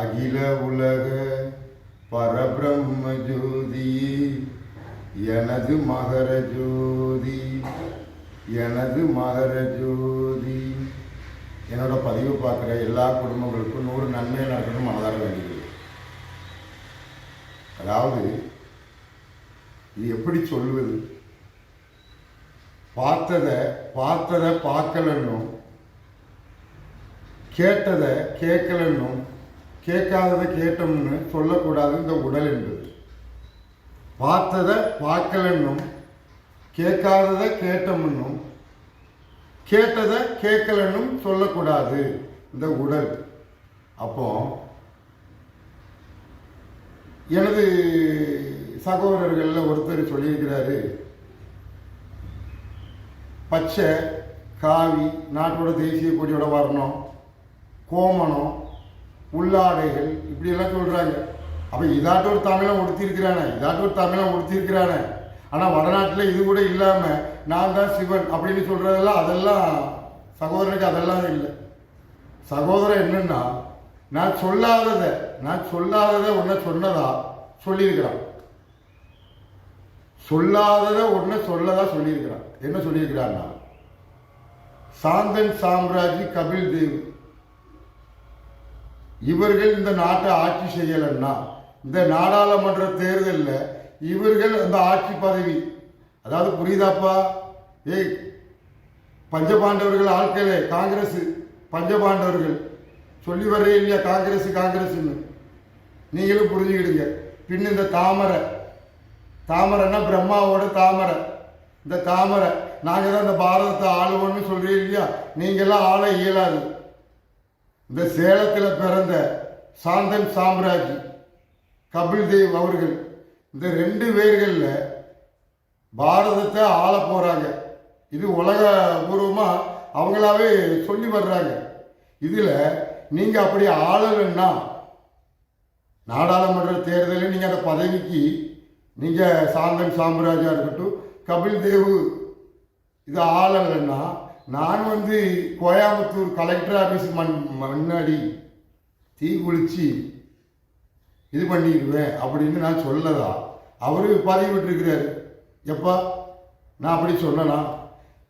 அகில உலக பரபிரம்ம ஜோதி எனது மகர ஜோதி எனது மகர ஜோதி. என்னோட பதிவு பார்க்குற எல்லா குடும்பங்களுக்கும் நூறு நன்மை நடக்கணும் மனதார வேண்டியது. அதாவது இது எப்படி சொல்வது? பார்த்ததை பார்த்ததை பார்க்கலன்னும் கேட்டதை கேட்கலன்னும் கேட்காததை கேட்டோம்னு சொல்லக்கூடாது இந்த உடல் என்பது. பார்த்ததை பார்க்கலன்னும் கேட்காததை கேட்டோம்னும் கேட்டதை கேட்கலன்னும் சொல்லக்கூடாது இந்த உடல். அப்போ எனது சகோதரர்களில் ஒருத்தர் சொல்லியிருக்கிறாரு பச்சை காவி நாட்டோட தேசிய கொடியோட வரணும் கோமணம் உள்ளாடைகள் இப்படியெல்லாம் சொல்கிறாங்க அப்போ இதாட்டு ஒரு தமிழன் உடுத்திருக்கிறானே இதாட்டு ஒரு தமிழன் உடுத்திருக்கிறானே ஆனால் வடநாட்டில் இது கூட இல்லாமல் நான் தான் சிவன் அப்படின்னு சொல்கிறதெல்லாம் அதெல்லாம் சகோதரனுக்கு அதெல்லாம் இல்லை. சகோதரன் என்னென்னா நான் சொல்லாததை நான் சொல்லாததை ஒன்றை சொன்னதா சொல்லியிருக்கிறான். சொல்லாததை ஒன்றை சொல்லதா சொல்லியிருக்கிறான். என்ன சொல்லியிருக்கிறான்னா சாந்தன் சாம்ராஜி கபில் தேவ் இவர்கள் இந்த நாட்டை ஆட்சி செய்யலைன்னா இந்த நாடாளுமன்ற தேர்தலில் இவர்கள் அந்த ஆட்சி பதவி. அதாவது புரியுதாப்பா? ஏய் பஞ்சபாண்டவர்கள் ஆட்களே காங்கிரஸ் பஞ்சபாண்டவர்கள். சொல்லி வர்றே இல்லையா? காங்கிரஸ் காங்கிரஸ்ன்னு. நீங்களும் புரிஞ்சுக்கிடுங்க. பின் இந்த தாமரை. தாமரைன்னா பிரம்மாவோட தாமரை. இந்த தாமரை. நாங்கள் தான் இந்த பாரதத்தை ஆளுவோம்னு சொல்கிறீங்க இல்லையா? நீங்களாம் ஆள இயலாது. இந்த சேலத்தில் பிறந்த சாந்தன் சாம்ராஜ் கபில் தேவ் அவர்கள் இந்த ரெண்டு பேர்களில் பாரதத்தை ஆள போகிறாங்க இது உலக பூர்வமாக அவங்களாவே சொல்லி வர்றாங்க. இதில் நீங்கள் அப்படி ஆளலைன்னா நாடாளுமன்ற தேர்தலில் நீங்கள் அந்த பதவிக்கு நீங்கள் சாந்தன் சாம்ராஜா இருக்கட்டும் கபில் தேவ் இது ஆளலைன்னா நான் வந்து கோயம்புத்தூர் கலெக்டர் ஆஃபீஸ் மண் முன்னாடி தீ குளிச்சு இது பண்ணிடுவேன் அப்படின்னு நான் சொல்லதா அவரு பதிவு விட்டுருக்கிறாரு எப்பா? நான் அப்படி சொல்லலாம்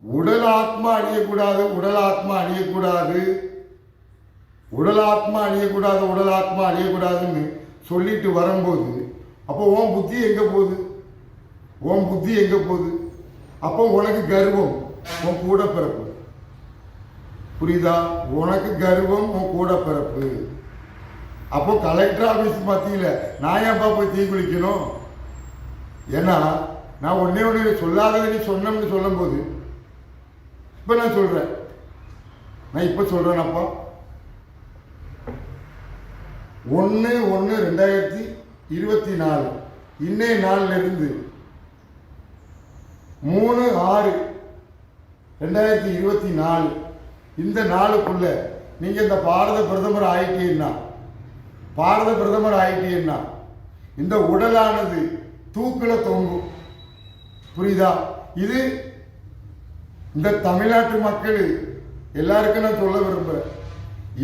உடல் ஆத்மா அழியக்கூடாது உடல் ஆத்மா அழியக்கூடாது உடல் ஆத்மா அழியக்கூடாது உடல் ஆத்மா அழியக்கூடாதுன்னு சொல்லிட்டு வரும்போது அப்போ உன் புத்தி எங்க போகுது? உன் புத்தி எங்க போகுது? அப்போ உனக்கு கர்வம் உன் கூட பிறப்பு புரியுதா? உனக்கு கர்வம் உன் கூட பிறப்பு. அப்போ கலெக்டர் ஆஃபீஸ் மத்தியில் நான் ஏன்பா போய் தீ குளிக்கணும்? ஏன்னா நான் ஒன்றே ஒன்று சொல்லாததை நீ சொன்னோம்னு சொல்லும்போது இப்போ நான் சொல்கிறேன் நான் இப்போ சொல்கிறேனப்பா ஒன்று ஒன்று ரெண்டாயிரத்தி இருபத்தி நாலு இன்னைய நாளிலிருந்து மூணு ஆறு ரெண்டாயிரத்தி இருபத்தி நாலு இந்த நாளுக்குள்ள நீங்க இந்த பாரத பிரதமர் ஆயிட்டீங்கன்னா பாரத பிரதமர் ஆயிட்டீங்கன்னா இந்த உடலானது தூக்கில் தொங்கும். புரியுதா? இது இந்த தமிழ்நாட்டு மக்கள் எல்லாருக்கும் நான் சொல்ல விரும்புகிறேன்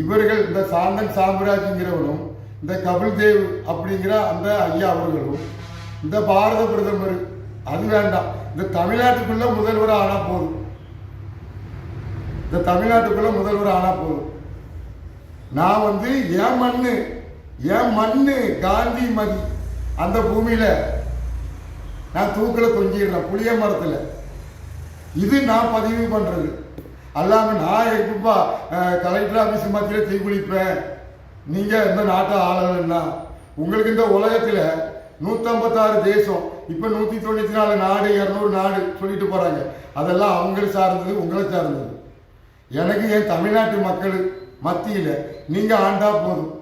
இவர்கள் இந்த சாந்தன் சாம்ராஜ்ங்கிறவனும் இந்த கபில் தேவ் அப்படிங்கிற அந்த ஐயா அவர்களும் இந்த பாரத பிரதமர் அது வேண்டாம். இந்த தமிழ்நாட்டுக்குள்ள முதல்வர் ஆனா போதும். இந்த தமிழ்நாட்டுக்குள்ள முதல்வர் ஆனா போதும். நான் வந்து என் மண்ணு என் மண்ணு காந்தி மதி அந்த பூமியில நான் தூக்கில தொங்கிடுறேன் புளிய மரத்துல. இது நான் பதிவு பண்றது. அல்லாமல் நான் எப்பப்பா கலெக்டர் ஆஃபீஸ் மத்தியில் தீ குளிப்பேன்? நீங்கள் இந்த நாட்டை ஆளலைன்னா. உங்களுக்கு இந்த உலகத்தில் நூற்றம்பத்தாறு தேசம் இப்போ நூற்றி தொண்ணூற்றி நாலு நாடு இரநூறு நாடு சொல்லிட்டு போகிறாங்க அதெல்லாம் அவங்களை சார்ந்தது உங்களை சார்ந்தது. எனக்கு என் தமிழ்நாட்டு மக்கள் மத்தியில் நீங்கள் ஆண்டா போதும்.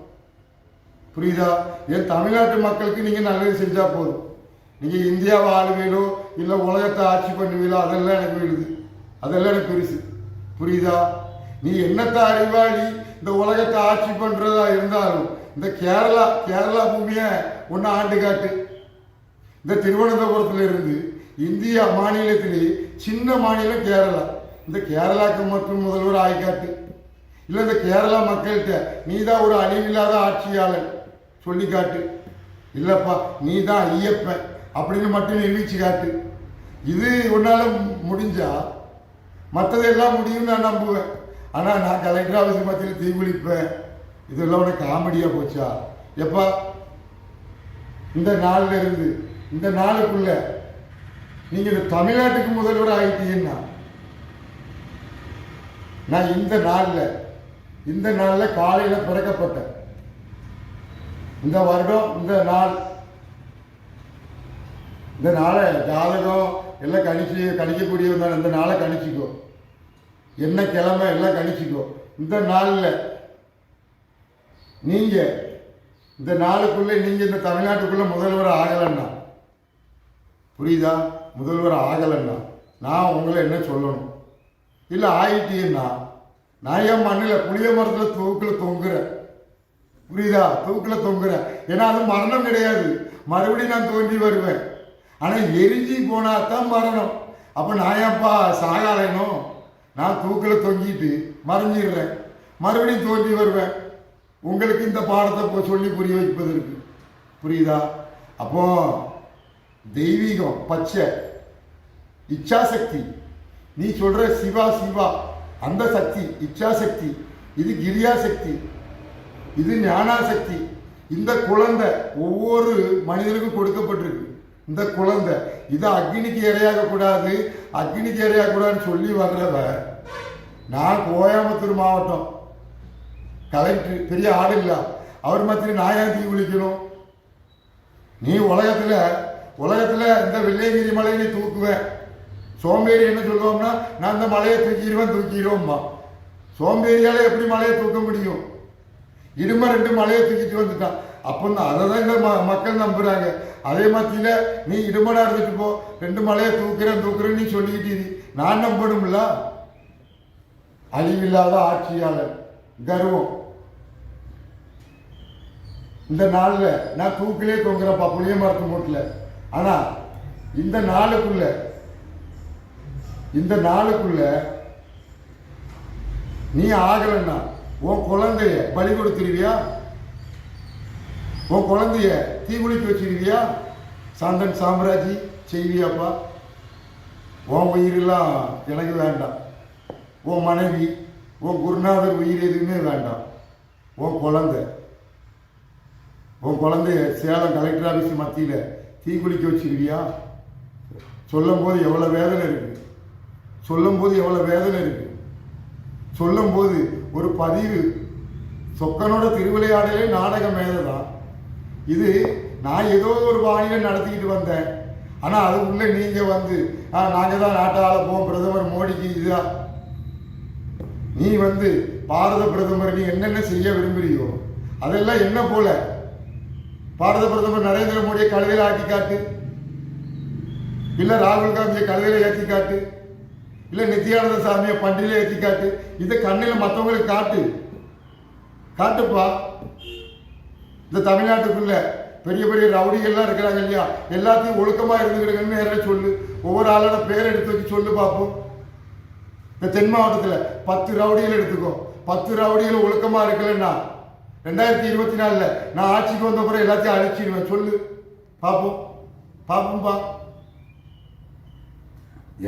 புரியுதா? என் தமிழ்நாட்டு மக்களுக்கு நீங்கள் நல்லது செஞ்சால் போதும். நீங்கள் இந்தியாவை ஆளுவீங்களோ இல்லை உலகத்தை ஆட்சி பண்ணுவீங்களோ அதெல்லாம் எனக்கு விழுது அதெல்லாம் எனக்கு பெருசு. புரியுதா? நீ என்னத்த அறிவாளி? இந்த உலகத்தை ஆட்சி பண்ணுறதா இருந்தாலும் இந்த கேரளா கேரளா பூமியை ஒன்று ஆண்டு காட்டு. இந்த திருவனந்தபுரத்துல இருந்து இந்தியா மாநிலத்திலே சின்ன மாநிலம் கேரளா. இந்த கேரளாக்கு மற்றும் முதல்வர் ஆய்காட்டு. இல்லை இந்த கேரளா மக்கள்கிட்ட நீ தான் ஒரு அழிவில்லாத ஆட்சியாளர் சொல்லி காட்டு இல்லைப்பா நீ தான் ஐயப்பன் அப்படின்னு மட்டும் நிரூபிச்சு காட்டு. இது உன்னால் மு- முடிஞ்சா மற்றதெல்லாம் முடியும்னு நான் நம்புவேன். ஆனால் நான் கலெக்டர் ஆஃபீஸ் மத்தியில் தீக்குளிப்பேன் இதெல்லாம் உனக்கு காமெடியாக போச்சா? எப்பா இந்த நாளில் இருந்து இந்த நாளுக்குள்ள நீங்கள் இந்த தமிழ்நாட்டுக்கு முதல்வர் ஆகிட்டீங்கன்னா நான் இந்த நாளில் இந்த நாளில் காலையில் பிறக்கப்பட்டேன். இந்த வருடம் இந்த நாள். இந்த நாளை ஜாதகம் எல்லாம் கணிச்சு கணிக்கக்கூடிய இந்த நாளை கணிச்சிக்கோ. என்ன கிழமை எல்லாம் கணிச்சிக்கோ. இந்த நாளில் நீங்கள் இந்த நாளுக்குள்ளே நீங்கள் இந்த தமிழ்நாட்டுக்குள்ளே முதல்வர் ஆகலைன்னா புரியுதா? முதல்வர் ஆகலைன்னா நான் உங்களை என்ன சொல்லணும்? இல்லை ஆயிட்டீன்னா நான் என் மண்ணில் புளிய மரத்தில் தூக்கில் தொங்குறேன்? புரியுதா? தூக்கில் தொங்குறேன். ஏன்னா அது மரணம் கிடையாது. மறுபடியும் நான் தோன்றி வருவேன். ஆனால் எரிஞ்சு போனா தான் மரணம். அப்போ நான் ஏன்ப்பா சாகாலைனோ? நான் தூக்கில் தொங்கிட்டு மறைஞ்சிடுறேன். மறுபடியும் தோன்றி வருவேன். உங்களுக்கு இந்த பாடத்தை இப்போ சொல்லி புரிய வைப்பதற்கு. புரியுதா? அப்போ தெய்வீகம் பச்சை இச்சாசக்தி. நீ சொல்ற சிவா சிவா அந்த சக்தி இச்சா சக்தி இது கிரியாசக்தி இது ஞானா சக்தி இந்த குழந்தை ஒவ்வொரு மனிதனுக்கும் கொடுக்கப்பட்டிருக்கு. இந்த குழந்தை இது அக்னிக்கு இரையாக கூடாது அக்னிக்கு இரையாக கூடாதுன்னு சொல்லி வர்றவ நான் கோயம்புத்தூர் மாவட்டம். கலெக்டர் பெரிய ஆள் இல்லை. அவர் மாதிரி நான் ஏன் தீ குளிக்கணும்? நீ உலகத்தில் உலகத்தில் இந்த வெள்ளையகிரி மலையை நீ தூக்குவேன் சோம்பேறி என்ன சொல்லுவோம்னா நான் இந்த மலையை தூக்கிடுவேன் தூக்கிடுவோம்மா. சோம்பேறியால் எப்படி மலையை தூக்க முடியும்? இரும ரெண்டு மலையை தூக்கிட்டு வந்துட்டான். அப்போ அதை தான் இந்த ம- மக்கள் நம்புகிறாங்க அதே மத்தியில நீ இடுமனா இருந்துட்டு போ. ரெண்டு மலையை தூக்குறேன் தூக்குறேன்னு நீ சொல்லிக்கிட்டு நான் நம்பணும்ல? அழிவில்லாத ஆட்சியாளர் கர்வம். இந்த நாளில் நான் தூக்கிலே தொங்குறப்பா புளிய மரத்து மூட்டில். ஆனால் இந்த நாளுக்குள்ள இந்த நாளுக்குள்ள நீ ஆகலைன்னா உன் குழந்தைய பலி கொடுத்துருவியா உன் குழந்தைய தீக்குளிக்க வச்சிருவியா சாந்தன் சாம்ராஜி செய்வியாப்பா? உன் உயிரெல்லாம் எனக்கு வேண்டாம். உன் மனைவி உன் குருநாதர் உயிர் எதுவுமே வேண்டாம். உன் குழந்தை உன் குழந்தைய சேலம் கலெக்டர் ஆஃபீஸ் மத்தியில் தீக்குளிக்க வச்சிருவியா சொல்லும்போது எவ்வளோ வேதனை இருக்குது சொல்லும்போது எவ்வளோ வேதனை இருக்கு? சொல்லும்போது ஒரு பதிவு சொக்கனோட திருவிளையாடலே நாடக மேதை தான் இது நான் ஏதோ ஒரு பாணியில் நடத்திக்கிட்டு வந்தேன். ஆனால் அது நீங்கள் வந்து நாங்கள் தான் நாட்டால் போவோம் பிரதமர் மோடிக்கு இதுதான் நீ வந்து பாரத பிரதமர் நீ என்னென்ன செய்ய விரும்புகிறியோ அதெல்லாம் என்ன போல? பாரத பிரதமர் நரேந்திர மோடியை கழுதையில் ஆட்டி காட்டு. இல்லை ராகுல் காந்தியை கழுதையில் ஏற்றி காட்டு. இல்ல நித்யானந்த சாமியை பண்டிகையில ஏற்றி காட்டு. இதை கண்ணில் மற்றவங்களுக்கு காட்டு. காட்டுப்பா. இந்த தமிழ்நாட்டுக்குள்ள பெரிய பெரிய ரவுடிகள்லாம் இருக்கிறாங்க இல்லையா? எல்லாத்தையும் ஒழுக்கமா இருந்துக்கிடுங்கன்னு நேரில் சொல்லு. ஒவ்வொரு ஆளோட பேர் எடுத்து வச்சு சொல்லு பார்ப்போம் இந்த தென் மாவட்டத்தில் பத்து ரவுடிகள் எடுத்துக்கோ. பத்து ரவுடிகள் ஒழுக்கமா இருக்கலன்னா ரெண்டாயிரத்தி இருபத்தி நாலுல நான் ஆட்சிக்கு வந்த பிறகு எல்லாத்தையும் அழிச்சிடுவேன். சொல்லு. பார்ப்போம் பார்ப்போம்ப்பா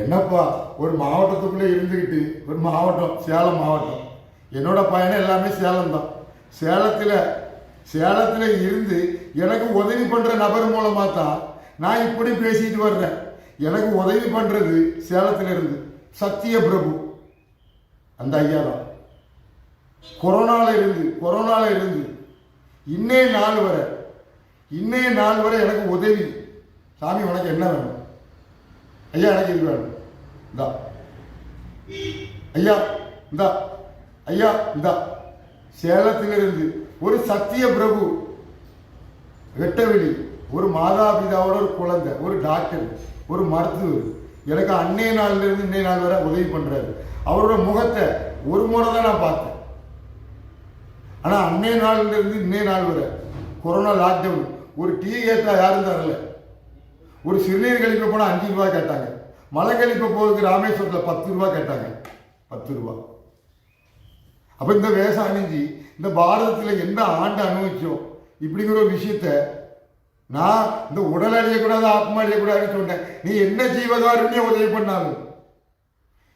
என்னப்பா ஒரு மாவட்டத்துக்குள்ளே இருந்துக்கிட்டு ஒரு மாவட்டம் சேலம் மாவட்டம். என்னோட பயணம் எல்லாமே சேலம் தான் சேலத்தில் சேலத்தில் இருந்து எனக்கு உதவி பண்ணுற நபர் மூலமாக தான் நான் இப்படி பேசிட்டு வர்றேன். எனக்கு உதவி பண்ணுறது சேலத்தில் இருந்து சத்திய பிரபு அந்த ஐயா தான் கொரோனாவில் இருந்து கொரோனாவில் இருந்து இன்னே நாள் வரை இன்னே நாள் வரை எனக்கு உதவி. சாமி உனக்கு என்ன வேணும்? ஐயா எனக்கு இது வேணும் இந்தா ஐயா இந்தா ஐயா இந்தா சேலத்திலிருந்து ஒரு சத்திய பிரபு வெட்டவெளி ஒரு மாதாபிதாவோட ஒரு குழந்தை ஒரு டாக்டர் ஒரு மருத்துவர் எனக்கு அன்னைய நாள்லேருந்து இன்னைய நாள் வரை உதவி பண்ணுறாரு அவரோட முகத்தை ஒரு முறை தான் நான் பார்த்தேன் ஆனால் அன்னைய நாள்ல இருந்து இன்னைய நாள் வரை கொரோனா லாக்டவுன் ஒரு டீ கேட்டால் யாரும் தரல ஒரு சிறுநீர் கழிப்பு போனால் அஞ்சு ரூபா கேட்டாங்க. மலை கழிப்பு போகிறதுக்கு ராமேஸ்வரத்தில் பத்து ரூபா கேட்டாங்க. பத்து ரூபா. அப்போ இந்த வேஷம் அணிஞ்சு இந்த பாரதத்தில் எந்த ஆண்டு அனுபவிச்சோம்? இப்படிங்கிற ஒரு விஷயத்த நான் இந்த உடல் அழியக்கூடாது ஆத்மா அழியக்கூடாதுன்னு சொன்னேன். நீ என்ன ஜீவகாருண்யம் உதவி பண்ணாலும்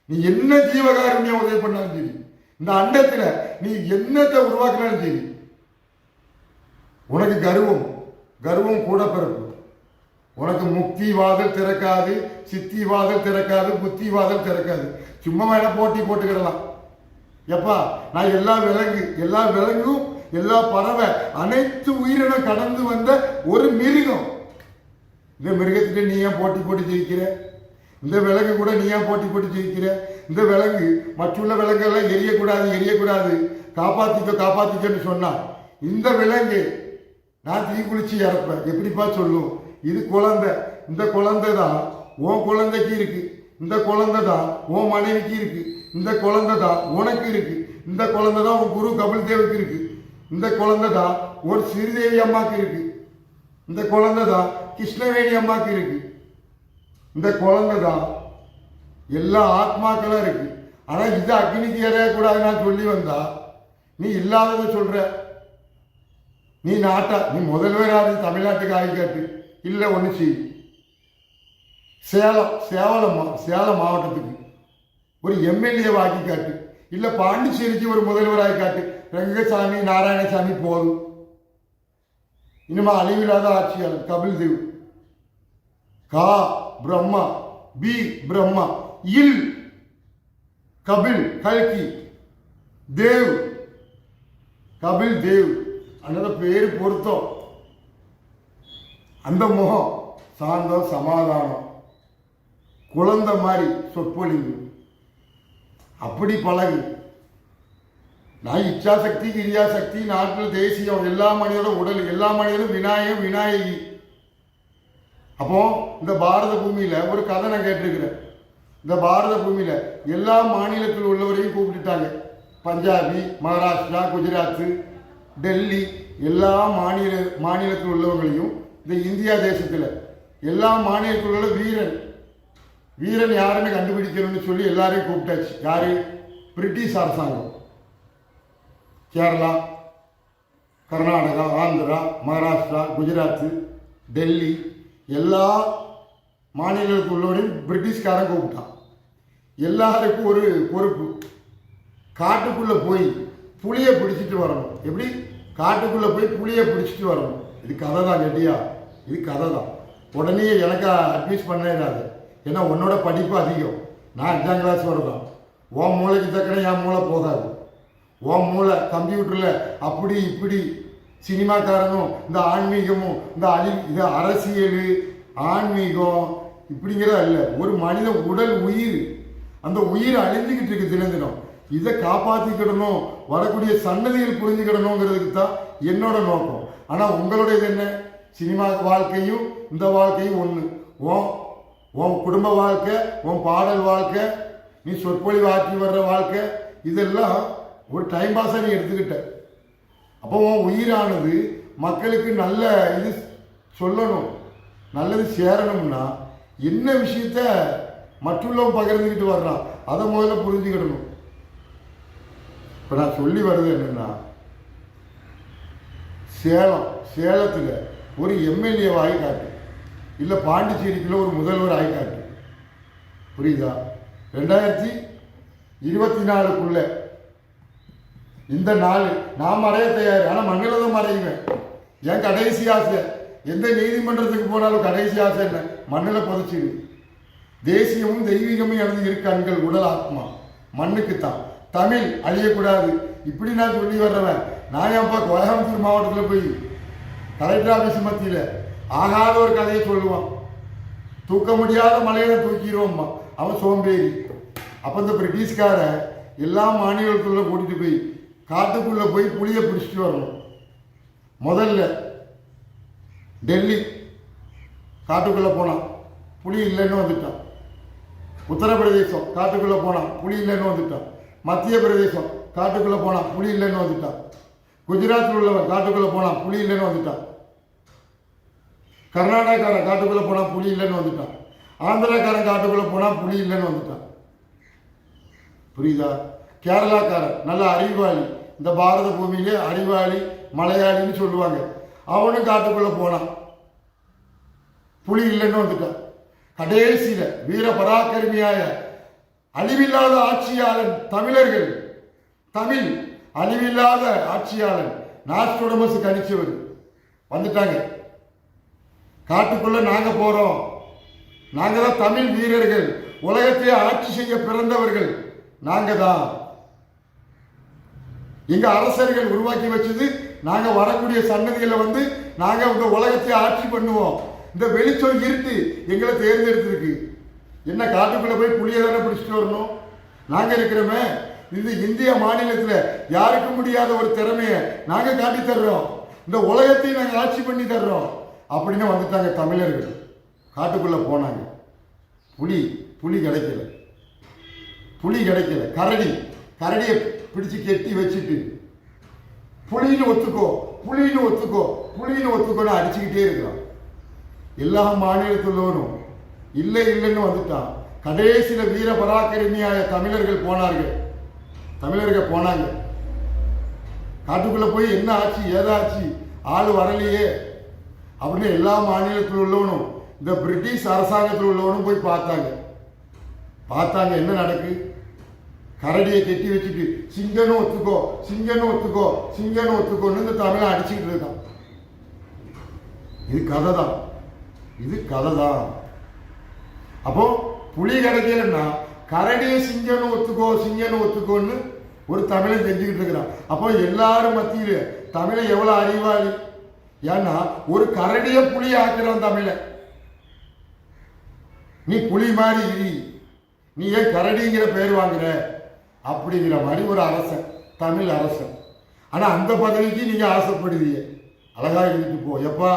நீ என்ன ஜீவகாருண்யம் உதவி பண்ணாலும் சரி இந்த அண்டத்தில் நீ என்னத்தை உருவாக்கினாலும் சரி உனக்கு கர்வம் கர்வம் கூட பிறப்பு உனக்கு முக்தி வாதல் திறக்காது சித்தி வாதல் திறக்காது புத்தி வாதல் திறக்காது. சும்மா வேணா போட்டி போட்டுக்கிடலாம். எப்பா நான் எல்லா விலங்கு எல்லா விலங்கும் எல்லா பறவை அனைத்து உயிரினம் கடந்து வந்த ஒரு மிருகம். இந்த மிருகத்திட்ட நீ ஏன் போட்டி போட்டு ஜெயிக்கிற? இந்த விலங்கு கூட நீ ஏன் போட்டி போட்டு ஜெயிக்கிற? இந்த விலங்கு மற்றுள்ள விலங்கெல்லாம் எரியக்கூடாது எரியக்கூடாது. காப்பாற்றிக்க காப்பாற்றிக்கன்னு சொன்னா இந்த விலங்கு நான் தீ குளிச்சு இறப்பேன். எப்படிப்பா சொல்லும்? இது குழந்தை. இந்த குழந்தை தான் உன் குழந்தைக்கு இருக்கு. இந்த குழந்தை தான் உன் மனைவிக்கு இருக்கு. இந்த குழந்தை தான் உனக்கு இருக்கு. இந்த குழந்தை தான் உன் குரு கபில் தேவுக்கு இருக்கு. இந்த குழந்தை தான் ஒரு ஸ்ரீதேவி அம்மாக்கு இருக்கு. இந்த குழந்தை தான் கிருஷ்ணவேணி அம்மாக்கு இருக்கு. இந்த குழந்தை தான் எல்லா ஆத்மாக்களும் இருக்கு. ஆனா இது அக்னிக்கு எறியக்கூடாது நான் சொல்லி வந்தா. நீ இல்லாததை சொல்ற. நீ நாட்டா நீ முதல்வராது தமிழ்நாட்டுக்கு ஆகிக்காட்டு. இல்லை ஒன்று செய். சேலம் சேலம் மா- சேலம் மாவட்டத்துக்கு. ஒரு எம்எல்ஏ ஆக்கி காட்டு. இல்லை பாண்டிச்சேரிக்கு ஒரு முதல்வராகி காட்டு. ரங்கசாமி நாராயணசாமி போதும். இனிமே அழிவில்லாத ஆட்சியாளர் கபில் தேவ் கா பிரம்மா பி பிரம்மா இல் கபில் கல்கி தேவ். கபில் தேவ் அந்த பேர் பொருத்தம். அந்த முகம் சாந்தம் சமாதானம். குழந்தை மாதிரி சொற்பொழிவு. அப்படி பழகு. நான் இச்சாசக்தி கிரியாசக்தி நாட்டில் தேசியம் எல்லா மனிதனும் உடல் எல்லா மனிதனும் விநாயகம் விநாயகி. அப்போ இந்த பாரத பூமியில் ஒரு கதை நான் கேட்டிருக்கிறேன். இந்த பாரத பூமியில் எல்லா மாநிலத்தில் உள்ளவரையும் கூப்பிட்டுட்டாங்க. பஞ்சாபி மகாராஷ்டிரா குஜராத் டெல்லி எல்லா மாநில மாநிலத்தில் உள்ளவங்களையும் இந்த இந்தியா தேசத்தில் எல்லா மாநிலத்திலுள்ள வீரன். வீரன் யாருன்னு கண்டுபிடிக்கணும்னு சொல்லி எல்லாரையும் கூப்பிட்டாச்சு. யாரு? பிரிட்டிஷ் அரசாங்கம். கேரளா கர்நாடகா ஆந்திரா மகாராஷ்டிரா குஜராத்து டெல்லி எல்லா மாநிலத்துக்கு உள்ளவரையும் பிரிட்டிஷ்காரன் கூப்பிட்டான். எல்லாருக்கும் ஒரு பொறுப்பு. காட்டுக்குள்ளே போய் புளியை பிடிச்சிட்டு வரணும். எப்படி? காட்டுக்குள்ளே போய் புளியை பிடிச்சிட்டு வரணும். இது கதை தான் கட்டியா? இது கதை தான். உடனே எனக்கு அட்வைஸ் பண்ணிடாது ஏன்னா உன்னோட படிப்பு அதிகம். நான் அஞ்சாம் கிளாஸ் வரதான் உன் மூளைக்கு தக்கன என் மூளை போகாது. உன் மூளை கம்ப்யூட்டரில் அப்படி இப்படி சினிமாக்காரனும் இந்த ஆன்மீகமும் இந்த அழி இந்த அரசியல் ஆன்மீகம் இப்படிங்கிறதா இல்லை. ஒரு மனித உடல் உயிர். அந்த உயிர் அழிஞ்சுக்கிட்டு இருக்கு தினம் தினம். இதை காப்பாற்றிக்கிடணும் வரக்கூடிய சன்னதிகள் புரிஞ்சுக்கிடணுங்கிறதுக்கு தான் என்னோட நோக்கம். ஆனால் உங்களுடையது என்ன? சினிமா வாழ்க்கையும் இந்த வாழ்க்கையும் ஒன்று உன் உன் குடும்ப வாழ்க்கை உன் பாடல் வாழ்க்கை நீ சொற்பொழிவு ஆற்றி வர்ற வாழ்க்கை இதெல்லாம் ஒரு டைம் பாஸாக நீ எடுத்துக்கிட்ட. அப்போ உன் உயிரானது மக்களுக்கு நல்ல இது சொல்லணும் நல்லது சேரணும்னா என்ன விஷயத்த மற்றுள்ளவன் பகிர்ந்துக்கிட்டு வர்றான் அதை முதல்ல புரிஞ்சுக்கிடணும். இப்போ நான் சொல்லி வர்றது என்னென்னா சேலம் சேலத்தில் ஒரு எம்எல்ஏ ஆகி காட்டு. இல்லை பாண்டிச்சேரிக்குள்ள ஒரு முதல்வர் ஆகி காட்டு. புரியுதா? ரெண்டாயிரத்தி இருபத்தி நாலுக்குள்ள இந்த நாள் நான் மறைய தயார். ஆனால் மண்ணில் தான் மறையுவேன் என் கடைசி ஆசை. எந்த நீதிமன்றத்துக்கு போனாலும் கடைசி ஆசை என்ன? மண்ணில் புதைச்சிடு தேசியமும் தெய்வீகமும் எனது இரு கண்கள் உடல் ஆத்மா. மண்ணுக்குத்தான். தமிழ் அழியக்கூடாது. இப்படி நான் சொல்லி வர்றவன். நான் ஏன்ப்பா கோயம்புத்தூர் மாவட்டத்தில் போய் கலெக்டர் ஆஃபீஸ் மத்தியில் ஆகாத ஒரு கதையை சொல்லுவான். தூக்க முடியாத மலையில தூக்கிடுவோம்மா அவன் சோம்பேறி. அப்போ இந்த பிரிட்டிஷ்கார எல்லா மாநிலத்துள்ளே கூட்டிட்டு போய் காட்டுக்குள்ளே போய் புளியை பிடிச்சிட்டு வரணும். முதல்ல டெல்லி காட்டுக்குள்ளே போனான். புளி இல்லைன்னு வந்துட்டான். உத்தரப்பிரதேசம் காட்டுக்குள்ளே போனான். புளி இல்லைன்னு வந்துட்டான். மத்திய பிரதேசம் காட்டுக்குள்ளே போனான். புளி இல்லைன்னு வந்துட்டான். குஜராத்தில் உள்ளவன் காட்டுக்குள்ள போனான் புலி இல்லைன்னு வந்துட்டான். கர்நாடகாக்காரன் காட்டுக்குள்ள போனால் புலி இல்லைன்னு வந்துட்டான். ஆந்திராக்காரன் காட்டுக்குள்ள போனால் புலி இல்லைன்னு வந்துட்டான். புரியுதா? கேரளாக்காரன் நல்ல அறிவாளி. இந்த பாரத பூமியிலே அறிவாளி மலையாளின்னு சொல்லுவாங்க. அவனும் காட்டுக்குள்ள போனான். புலி இல்லைன்னு வந்துட்டான். கடைசியில வீர பராக்கிரமியாய அழிவில்லாத ஆட்சியாளன் தமிழர்கள் தமிழ் அழிவில்லாத ஆட்சியாளன் நாஸ்டோடமஸுக்கு கணிச்சவர் வந்துட்டாங்க. காட்டுக்குள்ள நாங்க போறோம். நாங்க தான் தமிழ் வீரர்கள். உலகத்தை ஆட்சி செய்ய பிறந்தவர்கள். நாங்க தான். எங்க அரசர்கள் உருவாக்கி வச்சது நாங்க வரக்கூடிய சன்னதிகளை வந்து நாங்க இந்த உலகத்தை ஆட்சி பண்ணுவோம். இந்த வெளிச்சம் இருட்டு எங்களை தேர்ந்தெடுத்திருக்கு. என்ன காட்டுக்குள்ள போய் புளிய தானே பிடிச்சிட்டு வரணும்? நாங்க இருக்கிறோமே. இது இந்திய மாநிலத்தில் யாருக்கும் முடியாத ஒரு திறமையை நாங்கள் காட்டி தர்றோம். இந்த உலகத்தையும் நாங்கள் ஆட்சி பண்ணி தர்றோம். அப்படின்னு வந்துட்டாங்க தமிழர்கள். காட்டுக்குள்ளே போனாங்க. புலி புலி கிடைக்கல. புலி கிடைக்கல. கரடி கரடியை பிடிச்சு கெட்டி வச்சுட்டு புலின்னு ஒத்துக்கோ புலின்னு ஒத்துக்கோ புலின்னு ஒத்துக்கோன்னு அடிச்சுக்கிட்டே இருக்கிறான். எல்லா மாநிலத்துள்ளவனும் இல்லை இல்லைன்னு வந்துட்டான். கடைசியில் வீர பராக்கிரமியாய தமிழர்கள் போனார்கள். தமிழர்கள் போனாங்க. காட்டுக்குள்ளே போய் என்ன ஆச்சு ஏதாச்சு? ஆள் வரலையே. அப்படின்னு எல்லா மாநிலத்தில் உள்ளவனும் இந்த பிரிட்டிஷ் அரசாங்கத்தில் உள்ளவனும் போய் பார்த்தாங்க. பார்த்தாங்க என்ன நடக்கு? கரடியை கட்டி வச்சுட்டு சிங்கன்னு ஒத்துக்கோ சிங்கன்னு ஒத்துக்கோ சிங்கன்னு ஒத்துக்கோன்னு இந்த தமிழை அடிச்சுக்கிட்டு இருக்கான். இது கதை தான் இது கதை தான் அப்போ புலி கிடைக்கலன்னா கரடியை சிங்கன்னு ஒத்துக்கோ சிங்கன்னு ஒத்துக்கோன்னு ஒரு தமிழை செஞ்சுக்கிட்டு இருக்கிறான். அப்போ எல்லாரும் மத்தியில் தமிழை எவ்வளோ அறிவாளி? ஏன்னா ஒரு கரடியை புளி ஆக்குறான் தமிழை. நீ புலி மாதிரி நீ ஏன் கரடிங்கிற பேர் வாங்குற? அப்படிங்கிற மாதிரி ஒரு அரசன் தமிழ் அரசன். ஆனால் அந்த பதவிக்கு நீங்கள் ஆசைப்படுவீங்க. அழகாக இருந்துட்டு போ. எப்பா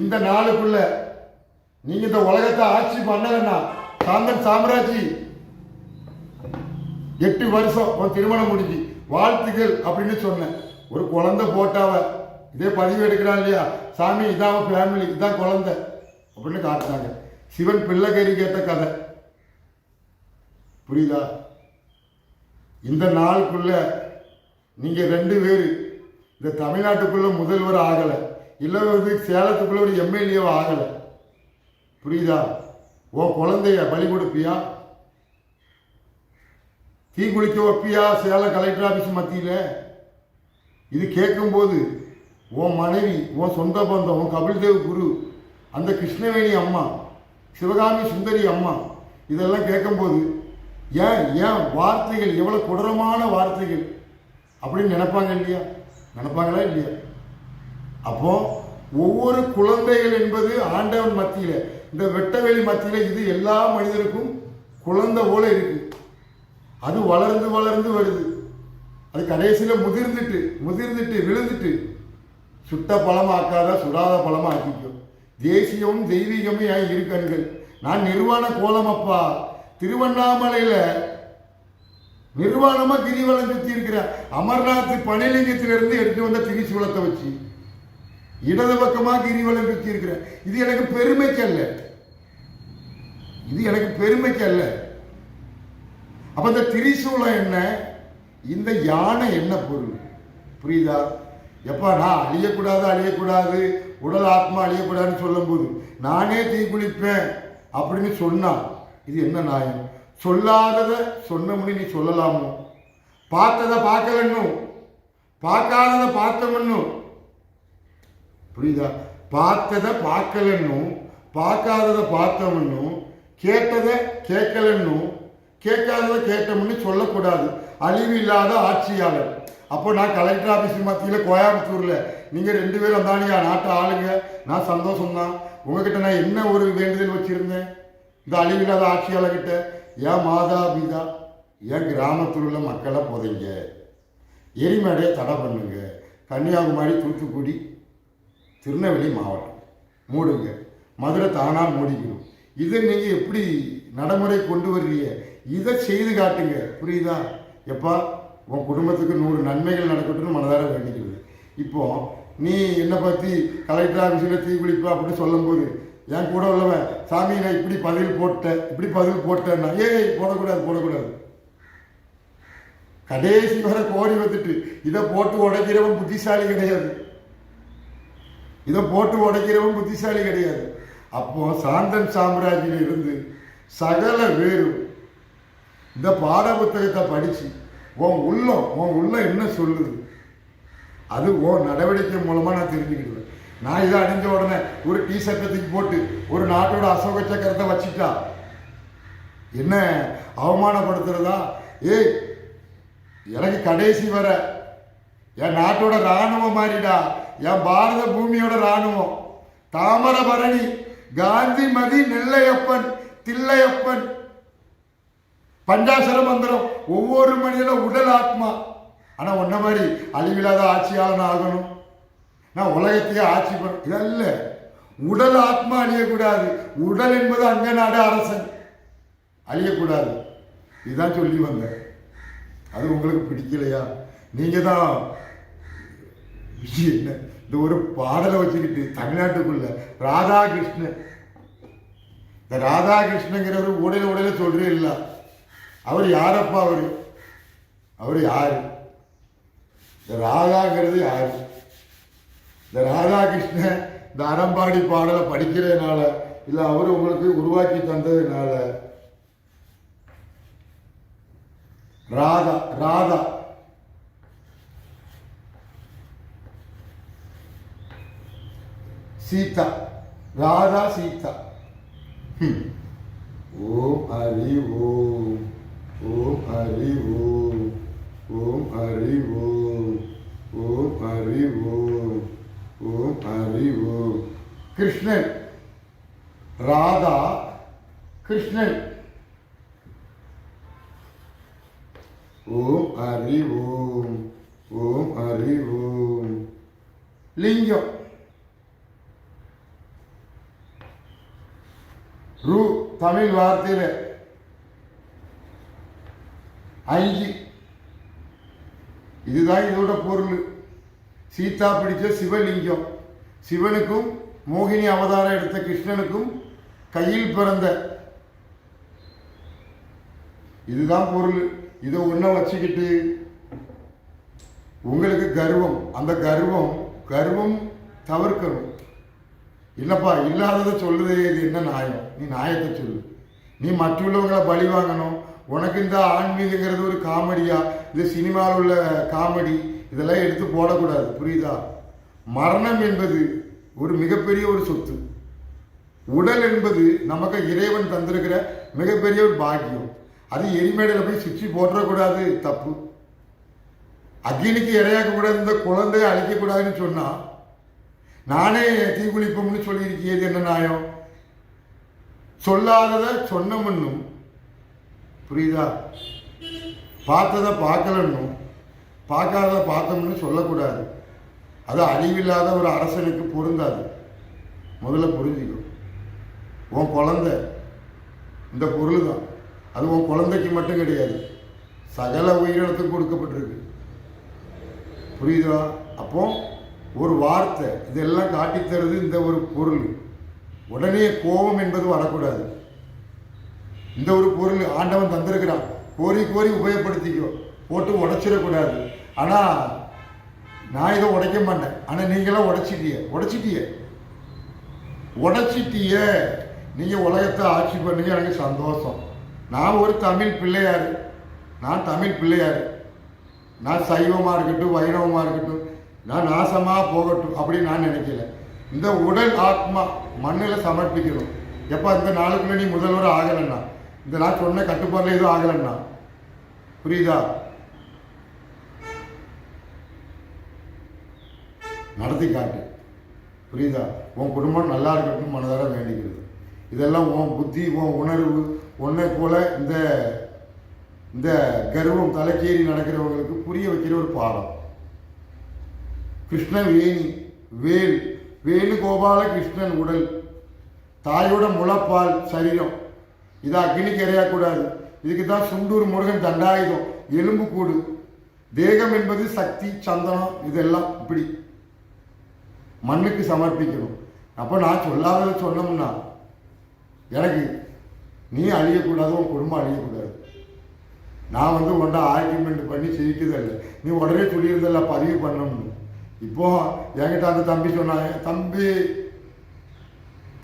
இந்த நாளுக்குள்ள நீங்கள் இந்த உலகத்தை ஆட்சி பண்ணலன்னா சாந்தன் சாம்ராஜ்ஜி எட்டு வருஷம் உன் திருமணம் முடிஞ்சு. வாழ்த்துக்கள் அப்படின்னு சொன்னேன். ஒரு குழந்தை போட்டாவ. இதே பதிவு எடுக்கிறான் இல்லையா? சாமி இதான் ஃபேமிலி இதான் குழந்தை. அப்படின்னு காட்டினாங்க. சிவன் பிள்ளைகறி கேட்ட கதை. புரியுதா? இந்த நாளுக்குள்ள நீங்கள் ரெண்டு பேர் இந்த தமிழ்நாட்டுக்குள்ள முதல்வர் ஆகலை. இல்லை வந்து சேலத்துக்குள்ள ஒரு எம்எல்ஏவோ ஆகலை. புரியுதா? ஓ குழந்தைய பலி கொடுப்பியா? தீ குளிக்க ஒப்பியா? சேலம் கலெக்டர் ஆஃபீஸ் மத்தியில். இது கேட்கும்போது உன் மனைவி உன் சொந்த பந்தம் உன் கபில்தேவ் குரு அந்த கிருஷ்ணவேணி அம்மா சிவகாமி சுந்தரி அம்மா இதெல்லாம் கேட்கும்போது ஏன் ஏன் வார்த்தைகள் எவ்வளோ கொடூரமான வார்த்தைகள்? அப்படின்னு நினைப்பாங்க இல்லையா? நினைப்பாங்களா இல்லையா? அப்போ ஒவ்வொரு குழந்தைகள் என்பது ஆண்டவன் மத்தியில் இந்த வெட்டவெளி மத்தியில் இது எல்லா மனிதருக்கும் குழந்தை போல இருக்குது அது வளர்ந்து வளர்ந்து வருது. அது கடைசியில் முதிர்ந்துட்டு முதிர்ந்துட்டு விழுந்துட்டு. சுட்ட பழமாக்காத சுடாத பழமா ஆக்கிக்கும் தேசியமும் தெய்வீகமும் ஏன் இருக்கண்கள் நான் நிர்வாண கோலமப்பா. திருவண்ணாமலையில் நிர்வாணமாக கிரிவலம் சுற்றி இருக்கிறேன் அமர்நாத் பனிலிங்கத்திலிருந்து எடுத்து வந்த திரிசூலத்தை வச்சு இடது பக்கமாக கிரிவலம் சுற்றி இருக்கிற இது எனக்கு பெருமைக்கு அல்ல. இது எனக்கு பெருமைக்கு அல்ல. அப்ப இந்த திரிசூலம் என்ன? இந்த யானை என்ன பொருள்? புரியுதா? எப்பா நான் அழியக்கூடாது அழியக்கூடாது உடல் ஆத்மா அழியக்கூடாதுன்னு சொல்லும்போது நானே தீக்குளிப்பேன் அப்படின்னு சொன்னான் இது என்ன நியாயம்? சொல்லாததை சொன்னமுடி நீ சொல்லலாமோ? பார்த்ததை பார்க்கலன்னும். பார்க்காததை பார்த்தவன்னும் புரியுதா? பார்த்ததை பார்க்கலன்னும் பார்க்காததை பார்த்தவன்னும் கேட்டதை கேட்கலன்னும் கேட்காததை கேட்டோம்னு சொல்லக்கூடாது. அழிவு இல்லாத ஆட்சியாளர். அப்போ நான் கலெக்டர் ஆஃபீஸ் மத்தியில் கோயம்புத்தூரில். நீங்கள் ரெண்டு பேரும் வந்தானியா நாட்டை ஆளுங்க. நான் சந்தோஷம் தான் உங்ககிட்ட நான் என்ன ஒரு வேண்டுதல் வச்சுருந்தேன்? இந்த அழிவில்லாத ஆட்சியாளர்கிட்ட ஏன் மாதா பிதா என் கிராமத்தில் உள்ள மக்களை போதைங்க? எரிமடைய தடை பண்ணுங்க. கன்னியாகுமரி தூத்துக்குடி திருநெல்வேலி மாவட்டம். மூடுங்க. மதுரை தானாக மூடிக்கணும் இதை நீங்கள் எப்படி நடைமுறை கொண்டு வர்றீங்க? இதை செய்து காட்டுங்க. புரியுதா? எப்பா உன் குடும்பத்துக்கு நூறு நன்மைகள் நடக்கட்டும்னு மனதார வேண்டிக்கிறது இப்போ நீ என்னை பற்றி கலெக்டர் ஆஃபீஸில் தீ குளிப்பா அப்படின்னு சொல்லும்போது என் கூட உள்ளவன் சாமி நான் இப்படி பதில் போட்டேன் இப்படி பதில் போட்டேன்னா ஏய் போடக்கூடாது போடக்கூடாது. கடைசி வரை கோரி வந்துட்டு இதை போட்டு உடைக்கிறவன் புத்திசாலி கிடையாது. இதை போட்டு உடைக்கிறவன் புத்திசாலி கிடையாது. அப்போ சாந்தன் சாம்ராஜ்யம் இருந்து சகல வேரும் இந்த பாட புத்தகத்தை படித்து உன் உள்ளம் உன் உள்ளம் என்ன சொல்லுது? அது உன் நடவடிக்கை மூலமாக நான் தெரிஞ்சுக்கிடுவேன். நான் இதை அணிஞ்ச உடனே ஒரு டீ சட்டத்துக்கு போட்டு ஒரு நாட்டோட அசோக சக்கரத்தை வச்சுட்டா என்ன அவமானப்படுத்துறதா? ஏய் எனக்கு கடைசி வர என் நாட்டோட ராணுவம் மாறிடா. என் பாரத பூமியோட ராணுவம் தாமரபரணி காந்திமதி நெல்லையப்பன் தில்லையப்பன் பஞ்சாசர மந்திரம். ஒவ்வொரு மனிதன உடல் ஆத்மா. ஆனால் ஒன்ன மாதிரி அழிவில்லாத ஆட்சியாளன் ஆகணும். நான் உலகத்தையே ஆட்சி பண்ண இதல்ல. உடல் ஆத்மா அழியக்கூடாது. உடல் என்பது அங்க நாடு அரசன். அழியக்கூடாது. இதுதான் சொல்லி வந்தேன். அது உங்களுக்கு பிடிக்கலையா? நீங்கள் தான் என்ன? இந்த ஒரு பாடலை வச்சுக்கிட்டு தமிழ்நாட்டுக்குள்ள ராதாகிருஷ்ணன். இந்த ராதாகிருஷ்ணங்கிறவர் உடல் உடல சொல்றே இல்ல. அவர் யாரப்பா அவர்? அவர் யார்? இந்த ராதாங்கிறது யார்? இந்த ராதாகிருஷ்ணன் இந்த அறம்பாடி பாடலை படிக்கிறதுனால இல்லை அவர் உங்களுக்கு உருவாக்கி தந்ததுனால? ராதா ராதா. சீதா ராதா சீதா. ஓம் ஹரி ஓம். ஓம் ஹரி ஓம். ஓம் ஹரி ஓம். ஓம் ஹரி ஓம். ஓம் ஹரி ஓம். கிருஷ்ணன். ராதா கிருஷ்ணன். ஓம் ஹரி ஓம். ஓம் ஹரி ஓம். லிங்கம். ரூ தமிழ் வார்த்தையில் அஞ்சு இதுதான் இதோட பொருள். சீதா பிடிச்ச சிவலிங்கம். சிவனுக்கும் மோகினி அவதாரம் எடுத்த கிருஷ்ணனுக்கும் கையில் பிறந்த. இதுதான் பொருள். இதை ஒன்றை வச்சுக்கிட்டு உங்களுக்கு கர்வம். அந்த கர்வம் கர்வம் தவிர்க்கணும். இல்லைப்பா இல்லாததை சொல்லுதே இது என்ன நியாயம்? நீ நியாயத்தை சொல்லு. நீ மற்றவங்களை பலி வாங்கணும். உனக்கு இந்த ஆன்மீகங்கிறது ஒரு காமெடியா? இது சினிமாவில் உள்ள காமெடி இதெல்லாம் எடுத்து போடக்கூடாது புரியுதா? மரணம் என்பது ஒரு மிகப்பெரிய ஒரு சொத்து. உடல் என்பது நமக்கு இறைவன் தந்திருக்கிற மிகப்பெரிய ஒரு பாக்கியம். அது எரிமேடையில் போய் சுற்றி போட்டுறக்கூடாது தப்பு. அக்னிக்கு இரையாக்க கூடாது இந்த குழந்தைய அழிக்கக்கூடாதுன்னு சொன்னா நானே தீக்குளிப்போம்னு சொல்லியிருக்கியது என்ன நியாயம்? சொல்லாததை சொன்னமன்னும் புரியுதா? பார்த்ததை பார்க்கலன்னும் பார்க்காத பார்த்தோம்னு சொல்லக்கூடாது. அது அழிவில்லாத ஒரு அரசனுக்கு பொருந்தாது. முதல்ல புரிஞ்சுக்கும் உன் குழந்தை இந்த பொருள் தான் அது உன் குழந்தைக்கு மட்டும் கிடையாது. சகல உயிரினத்துக்கு கொடுக்கப்பட்டிருக்கு. புரியுதா? அப்போ ஒரு வார்த்தை இதெல்லாம் காட்டித்தருது இந்த ஒரு பொருள். உடனே கோபம் என்பது வரக்கூடாது. இந்த ஒரு பொருள் ஆண்டவன் தந்திருக்கிறான். கோரி கோரி உபயோகப்படுத்திக்கோ. போட்டு உடைச்சிடக்கூடாது. ஆனால் நான் இதை உடைக்க மாட்டேன். ஆனால் நீங்களாம் உடைச்சிட்டிய. உடைச்சிட்டிய. உடைச்சிட்டிய. நீங்கள் உலகத்தை ஆட்சி பண்ணுங்க எனக்கு சந்தோஷம். நான் ஒரு தமிழ் பிள்ளையார். நான் தமிழ் பிள்ளையார். நான் சைவமாக இருக்கட்டும் வைணவமாக இருக்கட்டும் நான் நாசமாக போகட்டும் அப்படின்னு நான் நினைக்கல. இந்த உடல் ஆத்மா மண்ணில் சமர்ப்பிக்கணும். எப்போ? இந்த நாளுக்குள்ளே நீ முதல்வர் ஆகலைன்னா. இந்த நான் சொன்ன கட்டுப்பாடில் எதுவும் ஆகலைன்னா. புரியுதா? நடத்தி காட்டு. புரியுதா? உன் குடும்பம் நல்லா இருக்கட்டும் மனதார வேண்டிக்கிறது. இதெல்லாம் உன் புத்தி உன் உணர்வு உன்னை போல இந்த இந்த கர்வம் தலைக்கேறி நடக்கிறவங்களுக்கு புரிய வைக்கிற ஒரு பாடம். கிருஷ்ணவேணி வேல் வேணுகோபால கிருஷ்ணன் உடல். தாயோட முளைப்பால் சரீரம். இது அக்னிக்கு எறியக்கூடாது இதுக்கு தான் சுண்டூர் முருகன் தண்டாயுதம். எலும்பு கூடு. தேகம் என்பது சக்தி சந்தனம் இதெல்லாம் இப்படி. மண்ணுக்கு சமர்ப்பிக்கணும். அப்போ நான் சொல்லாததை சொன்னோம்னா எனக்கு நீ அழியக்கூடாது உன் குடும்பம் அழியக்கூடாது. நான் வந்து உன்ட ஆர்கியூமெண்ட் பண்ணி சிரிக்குதில்ல நீ உடனே சொல்லியிருந்தல பதிவு பண்ணணும்னு. இப்போ என்கிட்ட அந்த தம்பி சொன்னாங்க தம்பி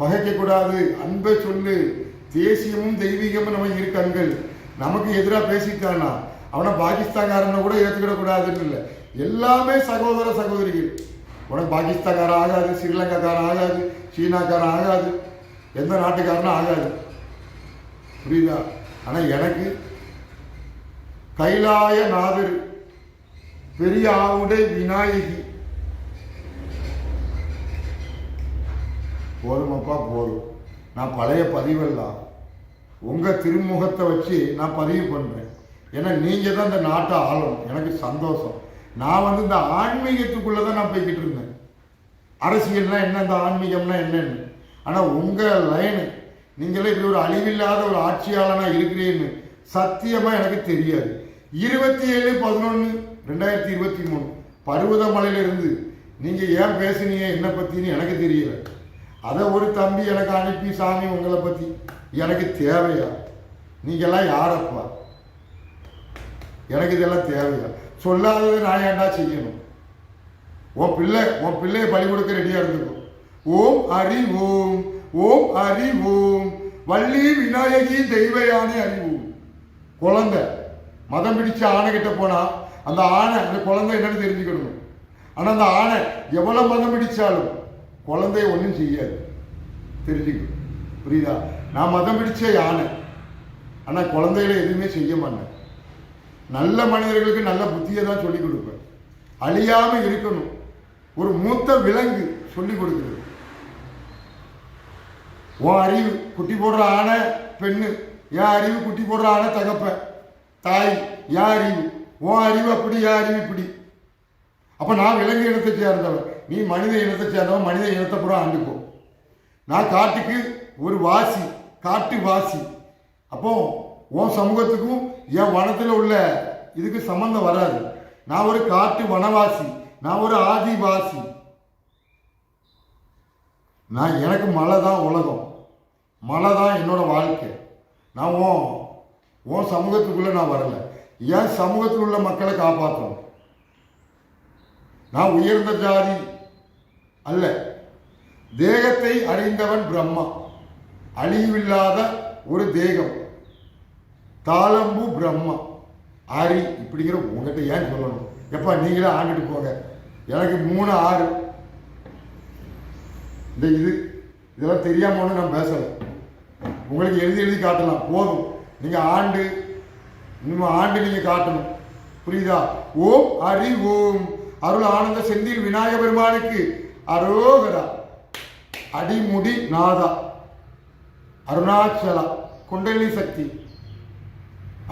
பகைக்கக்கூடாது. அன்பை சொல்லு. தேசியமும் தெய்வீகமும் நம்ம இரு கண்கள். நமக்கு எதிராக பேசிட்டானா? அவனை பாகிஸ்தான்காரனை கூட ஏற்றுக்கிடக்கூடாதுன்னு இல்லை. எல்லாமே சகோதர சகோதரிகள். உனக்கு பாகிஸ்தான்காரன் ஆகாது ஸ்ரீலங்காக்காரன் ஆகாது சீனாக்காரன் ஆகாது எந்த நாட்டுக்காரனும் ஆகாது. புரியுதா? ஆனால் எனக்கு கைலாய நாதர் பெரிய ஆவுடை விநாயகி. போதுமப்பா போதும். நான் பழைய பதிவெல்லாம் உங்கள் திருமுகத்தை வச்சு நான் பதிவு பண்ணுறேன் ஏன்னா நீங்கள் தான் இந்த நாட்டை ஆளணும் எனக்கு சந்தோஷம். நான் வந்து இந்த ஆன்மீகத்துக்குள்ளே தான் நான் போய்கிட்டு இருந்தேன். அரசியல்னால் என்ன இந்த ஆன்மீகம்னா என்னன்னு. ஆனால் உங்கள் லைனு நீங்களே இப்படி ஒரு அழிவில்லாத ஒரு ஆட்சியாளனாக இருக்கிறீன்னு சத்தியமாக எனக்கு தெரியாது. இருபத்தி ஏழு பதினொன்று ரெண்டாயிரத்தி இருபத்தி மூணு பருவதமலையிலிருந்து நீங்கள் ஏன் பேசுனீங்க என்னை பற்றின்னு எனக்கு தெரியல. அதை ஒரு தம்பி எனக்கு அனுப்பி சாமி உங்களை பற்றி எனக்கு தேவையா? நீங்கள்லாம் யாரப்பா? எனக்கு இதெல்லாம் தேவையா? சொல்லாதது நான் ஏண்டா செய்யணும்? உன் பிள்ளை உன் பிள்ளையை பலி கொடுக்க ரெடியாக இருந்துக்கும் ஓம் அறி ஓம் ஓம் அறி ஓம். வள்ளி விநாயகி தெய்வயானே அறிவோம் குழந்தை மதம் பிடிச்ச ஆணை கிட்ட போனா அந்த ஆணை அந்த குழந்தை என்னன்னு தெரிஞ்சுக்கணும். ஆனால் அந்த ஆணை எவ்வளோ மதம் பிடிச்சாலும் குழந்தைய ஒன்றும் செய்யாது. தெரிஞ்சுக்கணும் புரியுதா? நான் மதம் பிடிச்ச யானை. ஆனால் குழந்தைகளை எதுவுமே செய்ய மாட்டேன். நல்ல மனிதர்களுக்கு நல்ல புத்தியை தான் சொல்லிக் கொடுப்பேன். அழியாமல் இருக்கணும். ஒரு மூத்த விலங்கு சொல்லிக் கொடுக்குறது. உன் அறிவு குட்டி போடுற ஆணை பெண்ணு. என் அறிவு குட்டி போடுற ஆணை தகப்ப. தாய் என் அறிவு. உன் அறிவு அப்படி என் அறிவு இப்படி. அப்போ நான் விலங்கு இனத்தை சேர்ந்தவன். நீ மனித இனத்தை சேர்ந்தவன் மனித இனத்தை கூட ஆண்டுக்கோ நான் காட்டுக்கு ஒரு வாசி காட்டு வாசி. அப்போ உன் சமூகத்துக்கும் என் வனத்தில் உள்ள இதுக்கு சம்மந்தம் வராது. நான் ஒரு காட்டு வனவாசி நான் ஒரு ஆதிவாசி. நான் எனக்கு மழை தான் உலகம். மழை தான் என்னோட வாழ்க்கை. நான் ஓ உன் சமூகத்துக்குள்ளே நான் வரலை. என் சமூகத்தில் உள்ள மக்களை காப்பாற்றணும் நான் உயர்ந்த ஜாதி அல்ல. தேகத்தை அடைந்தவன் பிரம்மா. அழிவில்லாத ஒரு தேகம். தாளம்பு பிரம்மா. ஆரி இப்படிங்கிற உங்ககிட்ட ஏன் சொல்லணும்? எப்பா நீங்களே ஆண்டுட்டு போங்க. எனக்கு மூணு ஆறு. இந்த இது இதெல்லாம் தெரியாம ஒன்று நான் பேசலை. உங்களுக்கு எழுதி எழுதி காட்டலாம். போதும். நீங்கள் ஆண்டு இன்னும் ஆண்டு நீங்கள் காட்டணும். புரியுதா? ஓம் ஹரி ஓம். அருள் ஆனந்த செந்தில் விநாயக பெருமானுக்கு அரோகரா அடிமுடி நாதா அருணாச்சலா குண்டலினி சக்தி.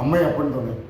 அம்மை அப்பன் சொன்னேன்.